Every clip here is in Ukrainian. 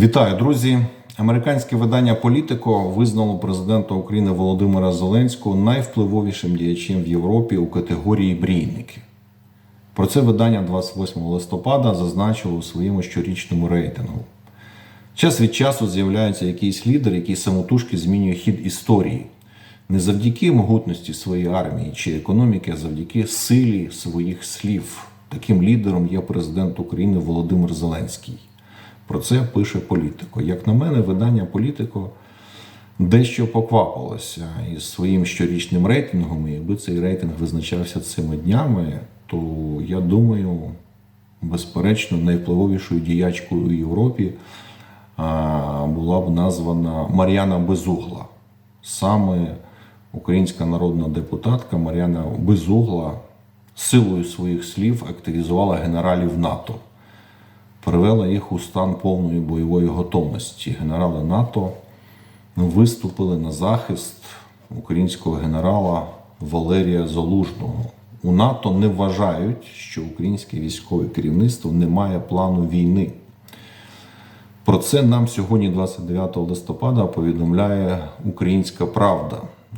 Вітаю, друзі! Американське видання Політико визнало президента України Володимира Зеленського найвпливовішим діячем в Європі у категорії брійники. Про це видання 28 листопада зазначило у своєму щорічному рейтингу. Час від часу з'являється якийсь лідер, який самотужки змінює хід історії. Не завдяки могутності своєї армії чи економіки, а завдяки силі своїх слів. Таким лідером є президент України Володимир Зеленський. Про це пише Політико. Як на мене, видання Політико дещо поквапилося із своїм щорічним рейтингом. І якби цей рейтинг визначався цими днями, то я думаю, безперечно, найвпливовішою діячкою у Європі була б названа Мар'яна Безугла. Саме українська народна депутатка Мар'яна Безугла силою своїх слів активізувала генералів НАТО привела їх у стан повної бойової готовності. Генерали НАТО виступили на захист українського генерала Валерія Залужного. У НАТО не вважають, що українське військове керівництво не має плану війни. Про це нам сьогодні, 29 листопада, повідомляє Українська Правда.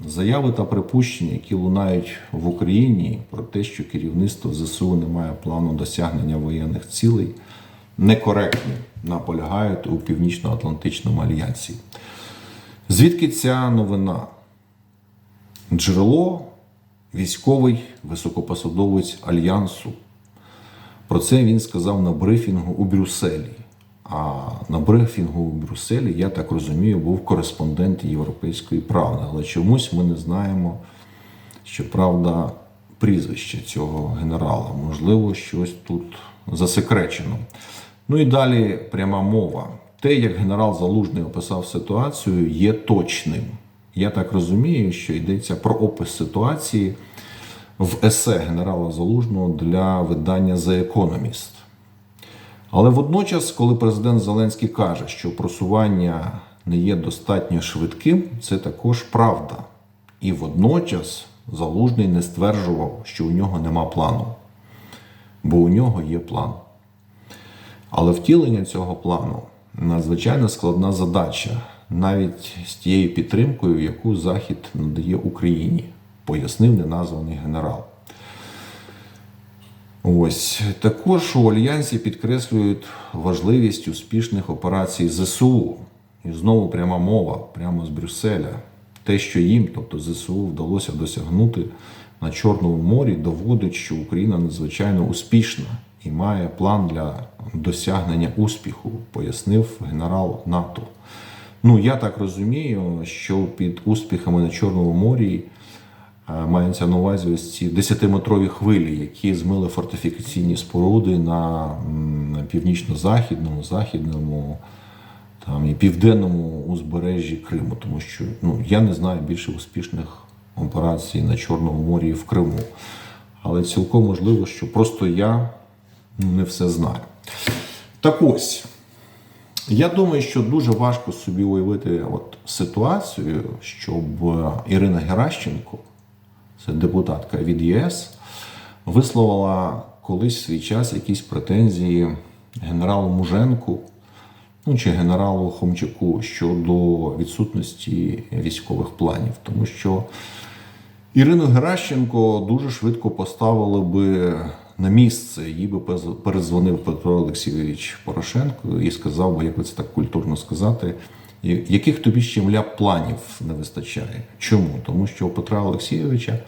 Заяви та припущення, які лунають в Україні про те, що керівництво ЗСУ не має плану досягнення воєнних цілей, некоректні, наполягають у Північно-Атлантичному альянсі. Звідки ця новина? Джерело військовий високопосадовець Альянсу. Про це він сказав на брифінгу у Брюсселі. А на брифінгу у Брюсселі, я так розумію, був кореспондент Європейської правди. Але чомусь ми не знаємо, що правда прізвище цього генерала. Можливо, щось тут засекречено. Ну і далі пряма мова. Те, як генерал Залужний описав ситуацію, є точним. Я так розумію, що йдеться про опис ситуації в есе генерала Залужного для видання The Economist. Але водночас, коли президент Зеленський каже, що просування не є достатньо швидким, це також правда. І водночас Залужний не стверджував, що у нього нема плану, бо у нього є план. Але втілення цього плану надзвичайно складна задача, навіть з тією підтримкою, яку Захід надає Україні, пояснив неназваний генерал. Ось також у альянсі підкреслюють важливість успішних операцій ЗСУ. І знову пряма мова прямо з Брюсселя. Те, що їм, тобто ЗСУ, вдалося досягнути на Чорному морі, доводить, що Україна надзвичайно успішна і має план для досягнення успіху, пояснив генерал НАТО. Ну, я так розумію, що під успіхами на Чорному морі е, мається на увазі ось ці 10-метрові хвилі, які змили фортифікаційні споруди на північно-західному, західному там, і південному узбережжі Криму, тому що ну, я не знаю більше успішних операцій на Чорному морі і в Криму. Але цілком можливо, що просто я ну, не все знаю. Так ось. Я думаю, що дуже важко собі уявити от ситуацію, щоб е, Ірина Геращенко, це депутатка від ЄС, висловила колись свій час якісь претензії генералу Муженку ну, чи генералу Хомчаку щодо відсутності військових планів. Тому що Ірину Геращенко дуже швидко поставили би на місце. Їй би перезвонив Петро Олексійович Порошенко і сказав би, як би це так культурно сказати, яких тобі ще мля планів не вистачає. Чому? Тому що у Петра Олексійовича,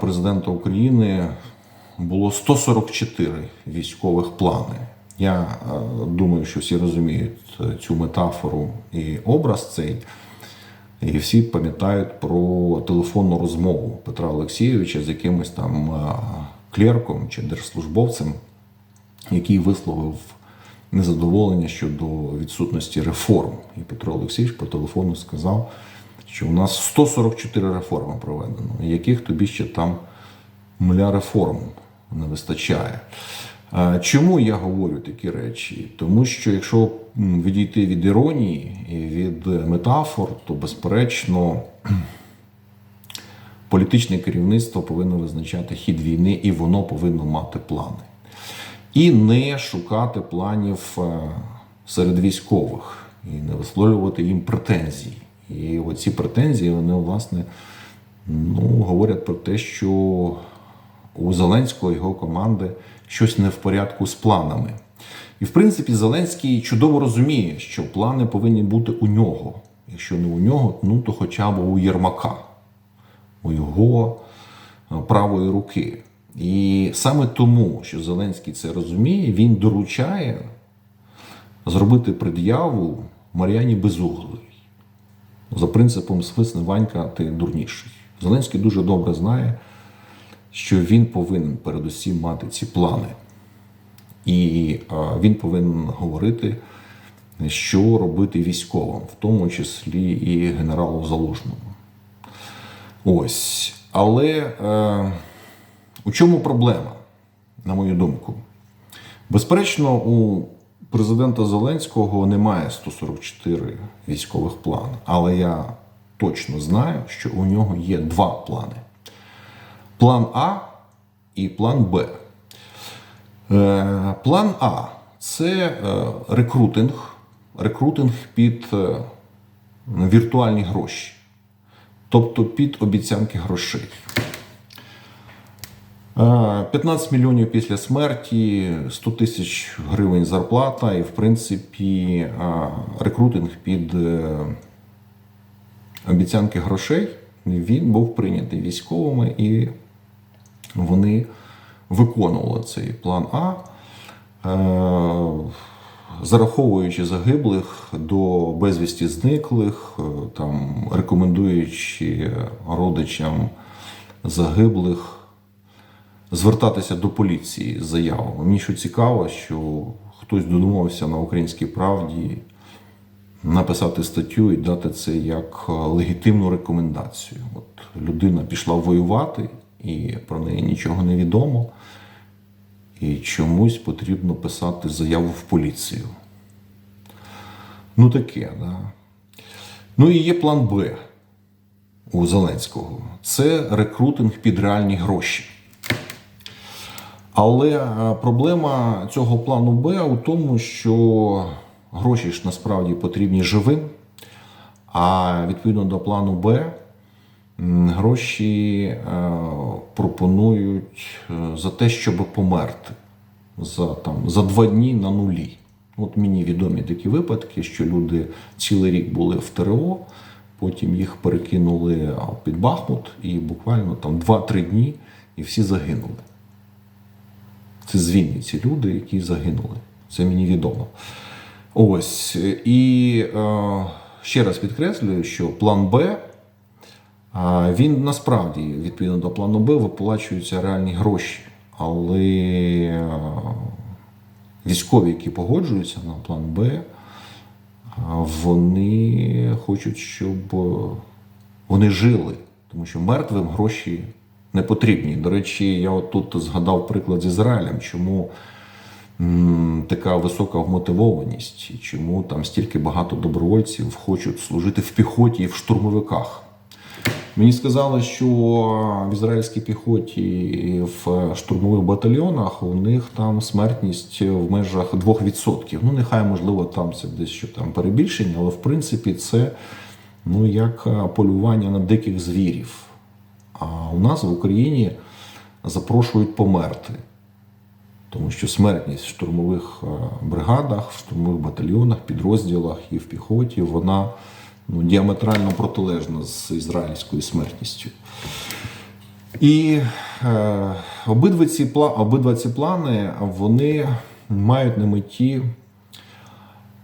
президента України, було 144 військових плани. Я е, думаю, що всі розуміють е, цю метафору і образ цей. І всі пам'ятають про телефонну розмову Петра Олексійовича з якимось там е, клерком чи держслужбовцем, який висловив незадоволення щодо відсутності реформ. І Петро Олексійович по телефону сказав, що у нас 144 реформи проведено, яких тобі ще там мля реформ не вистачає. Чому я говорю такі речі? Тому що якщо відійти від іронії і від метафор, то безперечно політичне керівництво повинно визначати хід війни, і воно повинно мати плани. І не шукати планів е, серед військових і не висловлювати їм претензій. І оці претензії, вони, власне, ну, говорять про те, що у Зеленського його команди щось не в порядку з планами. І в принципі, Зеленський чудово розуміє, що плани повинні бути у нього. Якщо не у нього, ну то хоча б у Єрмака, у його е, правої руки. І саме тому, що Зеленський це розуміє, він доручає зробити пред'яву Мар'яні Безуглій за принципом свисне Ванька, ти дурніший. Зеленський дуже добре знає, що він повинен передусім мати ці плани. І він повинен говорити, що робити військовим, в тому числі і генералу Залужному. Ось. Але е, у чому проблема, на мою думку? Безперечно, у президента Зеленського немає 144 військових плани, але я точно знаю, що у нього є два плани: план А і план Б. Е, План А це е, рекрутинг, рекрутинг під е, віртуальні гроші, тобто під обіцянки грошей. Е, 15 мільйонів після смерті, 100 тисяч гривень зарплата, і, в принципі, рекрутинг під обіцянки грошей він був прийнятий військовими, і вони виконували цей план А, е, зараховуючи загиблих до безвісті зниклих, е, там, рекомендуючи родичам загиблих звертатися до поліції з заявами. Мені що цікаво, що хтось додумався на українській правді написати статтю і дати це як е, легітимну рекомендацію. От людина пішла воювати, і про неї нічого не відомо, і чомусь потрібно писати заяву в поліцію. Ну таке, да. Ну і є план Б у Зеленського. Це рекрутинг під реальні гроші. Але е, проблема цього плану Б у тому, що гроші ж насправді потрібні живим, а відповідно до плану Б гроші е, пропонують е, за те, щоб померти за, там, за два дні на нулі. От мені відомі такі випадки, що люди цілий рік були в ТРО, потім їх перекинули під Бахмут, і буквально там 2-3 дні і всі загинули. Це звільні ці люди, які загинули. Це мені відомо. Ось. І е, ще раз підкреслюю, що план Б. Він насправді, відповідно до плану Б, виплачуються реальні гроші. Але військові, які погоджуються на план Б, вони хочуть, щоб вони жили, тому що мертвим гроші не потрібні. До речі, я от тут згадав приклад з Ізраїлем, чому така висока вмотивованість, чому там стільки багато добровольців хочуть служити в піхоті і в штурмовиках. Мені сказали, що в ізраїльській піхоті в штурмових батальйонах у них там смертність в межах 2%. Ну, нехай, можливо, там це десь що там перебільшення, але в принципі це ну, як е, полювання на диких звірів. А у нас в Україні запрошують померти. Тому що смертність в штурмових е, бригадах, в штурмових батальйонах, підрозділах і в піхоті вона ну, діаметрально протилежна з ізраїльською смертністю. І е, обидва, ці, обидва ці плани вони мають на меті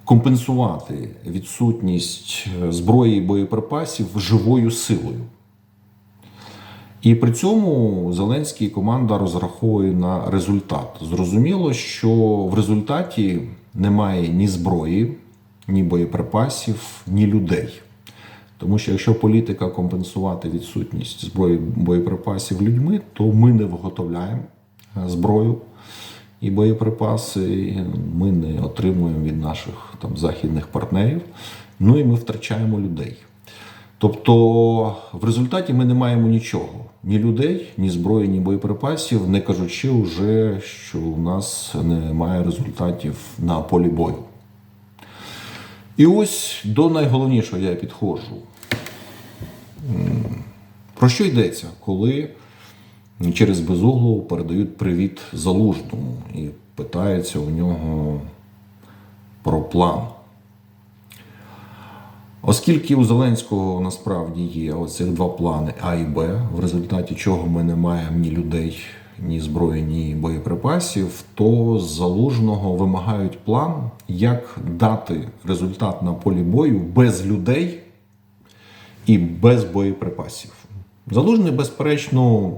компенсувати відсутність е, зброї і боєприпасів живою силою. І при цьому Зеленський команда розраховує на результат. Зрозуміло, що в результаті немає ні зброї, ні боєприпасів, ні людей. Тому що якщо політика компенсувати відсутність зброї боєприпасів людьми, то ми не виготовляємо е, зброю і боєприпаси, ми не отримуємо від наших там західних партнерів. Ну і ми втрачаємо людей. Тобто в результаті ми не маємо нічого: ні людей, ні зброї, ні боєприпасів, не кажучи вже, що у нас немає результатів на полі бою. І ось до найголовнішого я підходжу. Про що йдеться, коли через Безуглову передають привіт залужному і питаються у нього про план. Оскільки у Зеленського насправді є оцих два плани А і Б, в результаті чого ми не маємо ні людей, ні зброї, ні боєприпасів, то залужного вимагають план, як дати результат на полі бою без людей і без боєприпасів. Залужний, безперечно,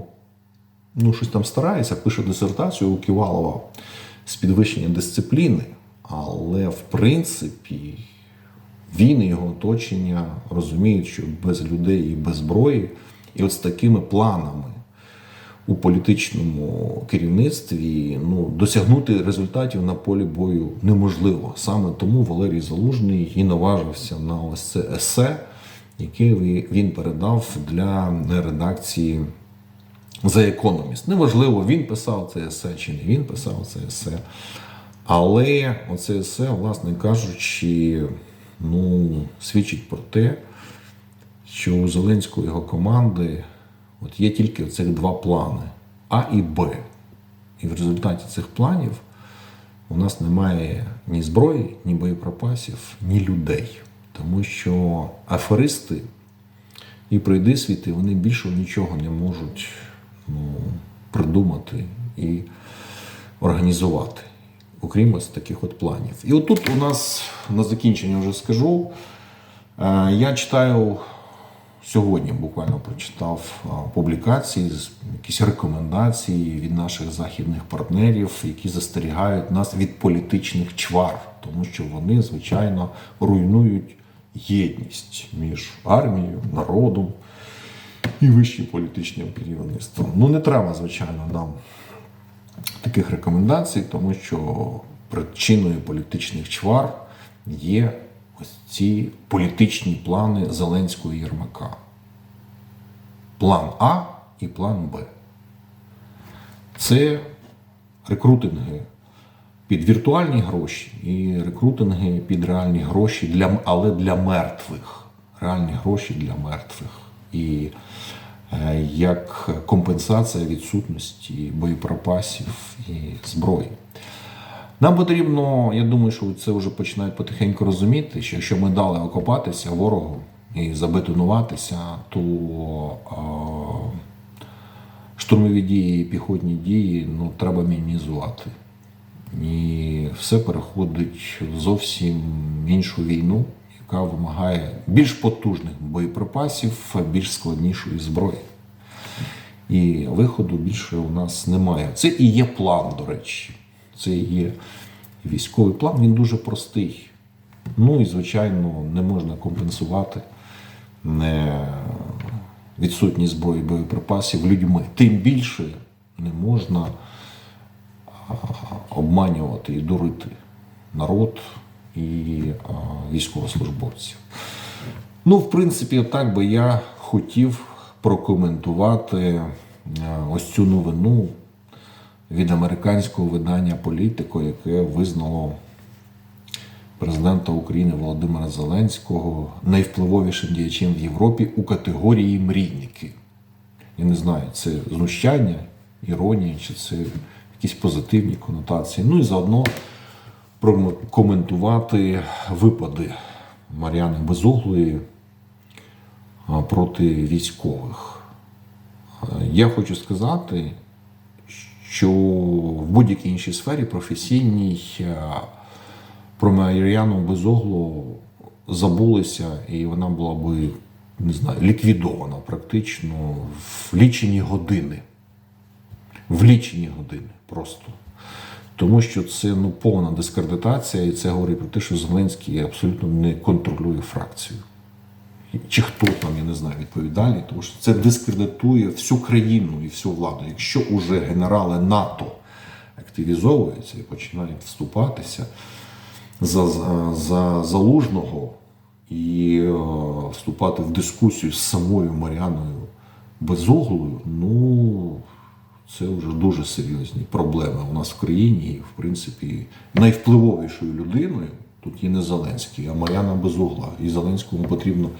ну, щось там старається, пише дисертацію у Ківалова з підвищення дисципліни, але в принципі він і його оточення розуміють, що без людей і без зброї, і от з такими планами у політичному керівництві ну, досягнути результатів на полі бою неможливо. Саме тому Валерій Залужний і наважився на ось це есе, яке він передав для редакції The Economist. Неважливо, він писав це есе чи не він писав це есе. Але оце есе, власне кажучи, ну, свідчить про те, що у Зеленського його команди от є тільки цих два плани А і Б. І в результаті цих планів у нас немає ні зброї, ні боєприпасів, ні людей. Тому що аферисти і пройдисвіти, вони більше нічого не можуть ну, придумати і організувати, окрім ось таких от планів. І отут у нас на закінчення вже скажу. е, Я читаю сьогодні, буквально прочитав публікації, якісь рекомендації від наших західних партнерів, які застерігають нас від політичних чвар, тому що вони, звичайно, руйнують єдність між армією, народом і вищим політичним керівництвом. Ну, не треба, звичайно, нам таких рекомендацій, тому що причиною політичних чвар є ось ці політичні плани Зеленського і Єрмака. План А і план Б. Це рекрутинги під віртуальні гроші і рекрутинги під реальні гроші, для, але для мертвих. Реальні гроші для мертвих. І е, як компенсація відсутності боєприпасів і зброї. Нам потрібно, я думаю, що це вже починають потихеньку розуміти, що якщо ми дали окопатися ворогу і забетонуватися, то е, штурмові дії і піхотні дії ну, треба мінімізувати. І все переходить в зовсім іншу війну, яка вимагає більш потужних боєприпасів, більш складнішої зброї. І виходу більше у нас немає. Це і є план, до речі. Це є військовий план. Він дуже простий. Ну і, звичайно, не можна компенсувати не відсутність зброї боєприпасів людьми. Тим більше не можна обманювати і дурити народ і військовослужбовців. Ну, в принципі, так би я хотів прокоментувати е, ось цю новину від американського видання Політико, яке визнало президента України Володимира Зеленського найвпливовішим діячем в Європі у категорії мрійники. Я не знаю, це знущання, іронія, чи це якісь позитивні конотації. Ну і заодно прокоментувати випади Мар'яни Безуглої проти військових. Я хочу сказати, що в будь-якій іншій сфері професійній е, про Мар'яну Безоглу забулися, і вона була би не знаю, ліквідована практично в лічені години. В лічені години просто. Тому що це ну, повна дискредитація, і це говорить про те, що Зеленський абсолютно не контролює фракцію. Чи хто там, я не знаю, відповідальний, тому що це дискредитує всю країну і всю владу. Якщо уже генерали НАТО активізовуються і починають вступатися за, за, за залужного і е, вступати в дискусію з самою Маріаною Безуглою, ну це вже дуже серйозні проблеми у нас в країні, і в принципі найвпливовішою людиною Тут є не Зеленський, а Мар'яна без угла. І Зеленському потрібно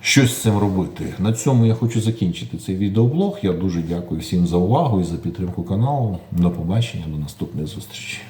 щось з цим робити. На цьому я хочу закінчити цей відеоблог. Я дуже дякую всім за увагу і за підтримку каналу. До побачення, до наступних зустрічей.